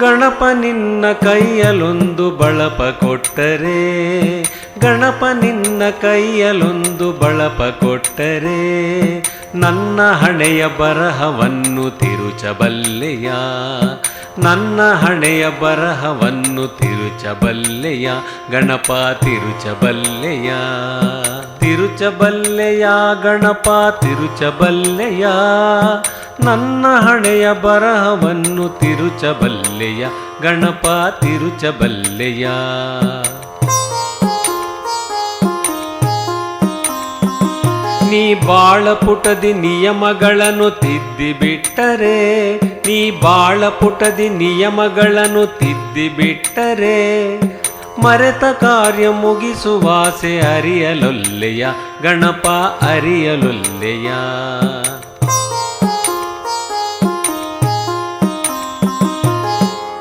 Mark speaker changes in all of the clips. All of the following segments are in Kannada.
Speaker 1: ಗಣಪ ನಿನ್ನ ಕೈಯಲೊಂದು ಬಳಪ ಕೊಟ್ಟರೆ ಗಣಪ ನಿನ್ನ ಕೈಯಲೊಂದು ಬಳಪ ಕೊಟ್ಟರೆ ನನ್ನ ಹಣೆಯ ಬರಹವನ್ನು ತಿರುಚಬಲ್ಲೆಯ? ನನ್ನ ಹಣೆಯ ಬರಹವನ್ನು ತಿರುಚಬಲ್ಲೆಯ, ಗಣಪ ತಿರುಚಬಲ್ಲೆಯ. ತಿರುಚಬಲ್ಲೆಯ, ಗಣಪ ತಿರುಚಬಲ್ಲೆಯ. ನನ್ನ ಹಣೆಯ ಬರಹವನ್ನು ತಿರುಚಬಲ್ಲೆಯ, ಗಣಪ ತಿರುಚಬಲ್ಲೆಯ. ನೀ ಬಾಳ ಪುಟದಿ ನಿಯಮಗಳನ್ನು ತಿದ್ದಿ ಬಿಟ್ಟರೆ ನೀ ಬಾಳ ಪುಟದಿ ನಿಯಮಗಳನ್ನು ತಿದ್ದಿ ಬಿಟ್ಟರೆ ಮರೆತ ಕಾರ್ಯ ಮುಗಿಸುವಾಸೆ ಅರಿಯಲೊಲ್ಲೆಯ, ಗಣಪ ಅರಿಯಲೊಲ್ಲೆಯ.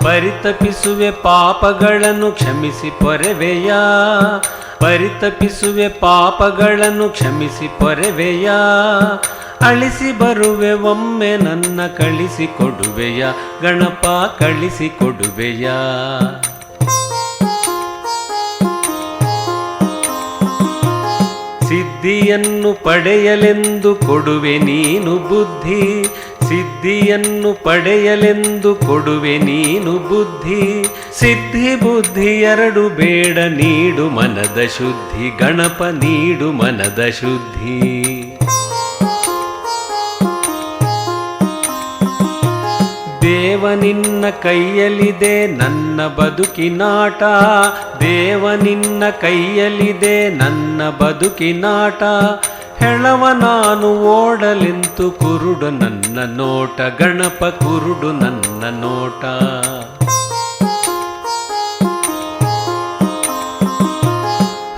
Speaker 1: ಪರಿತಪಿಸುವೆ ಪಾಪಗಳನ್ನು ಕ್ಷಮಿಸಿ ಪೊರೆವೆಯ ಪರಿತಪಿಸುವೆ ಪಾಪಗಳನ್ನು ಕ್ಷಮಿಸಿ ಪೊರೆವೆಯ. ಅಳಿಸಿ ಬರುವೆ, ಒಮ್ಮೆ ನನ್ನ ಕಳಿಸಿ ಕೊಡುವೆಯ. ಗಣಪ ಕಳಿಸಿ ಕೊಡುವೆಯ. ಸಿದ್ಧಿಯನ್ನು ಪಡೆಯಲೆಂದು ಕೊಡುವೆ ನೀನು ಬುದ್ಧಿ. ಸಿದ್ಧಿಯನ್ನು ಪಡೆಯಲೆಂದು ಕೊಡುವೆ ನೀನು ಬುದ್ಧಿ. ಸಿದ್ಧಿ ಬುದ್ಧಿ ಎರಡು ಬೇಡ ನೀಡು ಮನದ ಶುದ್ಧಿ, ಗಣಪ ನೀಡು ಮನದ ಶುದ್ಧಿ. ದೇವ ನಿನ್ನ ಕೈಯಲ್ಲಿದೆ ನನ್ನ ಬದುಕಿನಾಟ ದೇವ ನಿನ್ನ ಕೈಯಲ್ಲಿದೆ ನನ್ನ ಬದುಕಿನಾಟ ಹೆಳವ ನಾನು ಓಡಲಿಂತು ಕುರುಡು ನನ್ನ ನೋಟ, ಗಣಪ ಕುರುಡು ನನ್ನ ನೋಟ.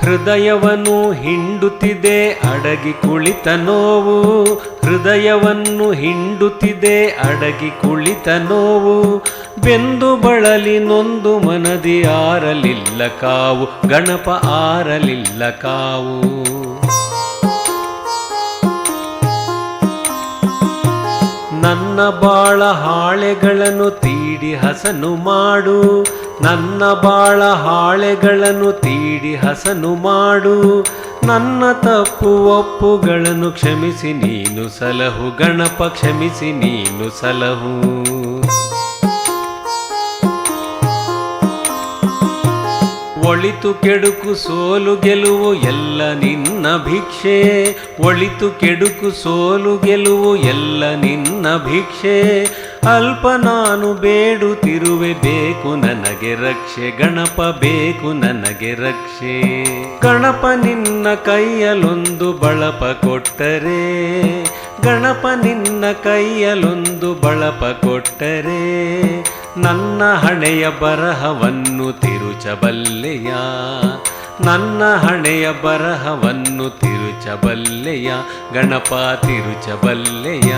Speaker 1: ಹೃದಯವನ್ನು ಹಿಂಡುತ್ತಿದೆ, ಅಡಗಿ ಕುಳಿತ ನೋವು. ಹೃದಯವನ್ನು ಹಿಂಡುತ್ತಿದೆ, ಅಡಗಿ ಕುಳಿತ ನೋವು. ಬೆಂದು ಬಳಲಿ ನೊಂದು ಮನದಿ ಆರಲಿಲ್ಲ ಕಾವು, ಗಣಪ ಆರಲಿಲ್ಲ ಕಾವು. ನನ್ನ ಬಾಳ ಹಾಳೆಗಳನ್ನು ತೀಡಿ ಹಸನು ಮಾಡು. ನನ್ನ ಬಾಳ ಹಾಳೆಗಳನ್ನು ತೀಡಿ ಹಸನು ಮಾಡು. ನನ್ನ ತಪ್ಪು ಒಪ್ಪುಗಳನ್ನು ಕ್ಷಮಿಸಿ ನೀನು ಸಲಹು, ಗಣಪ ಕ್ಷಮಿಸಿ ನೀನು ಸಲಹು. ಒಳಿತು ಕೆಡುಕು ಸೋಲು ಗೆಲುವು ಎಲ್ಲ ನಿನ್ನ ಭಿಕ್ಷೆ. ಒಳಿತು ಕೆಡುಕು ಸೋಲು ಗೆಲುವು ಎಲ್ಲ ನಿನ್ನ ಭಿಕ್ಷೆ. ಅಲ್ಪ ನಾನು ಬೇಡುತ್ತಿರುವೆ ಬೇಕು, ನನಗೆ ರಕ್ಷೆ. ಗಣಪ ಬೇಕು, ನನಗೆ ರಕ್ಷೆ. ಗಣಪ ನಿನ್ನ ಕೈಯಲೊಂದು ಬಳಪ ಕೊಟ್ಟರೆ. ಗಣಪ ನಿನ್ನ ಕೈಯಲೊಂದು ಬಳಪ ಕೊಟ್ಟರೆ. ನನ್ನ ಹಣೆಯ ಬರಹವನ್ನು ತಿರುಚಬಲ್ಲೆಯ. ನನ್ನ ಹಣೆಯ ಬರಹವನ್ನು ತಿರುಚಬಲ್ಲೆಯ. ಗಣಪ ತಿರುಚಬಲ್ಲೆಯ.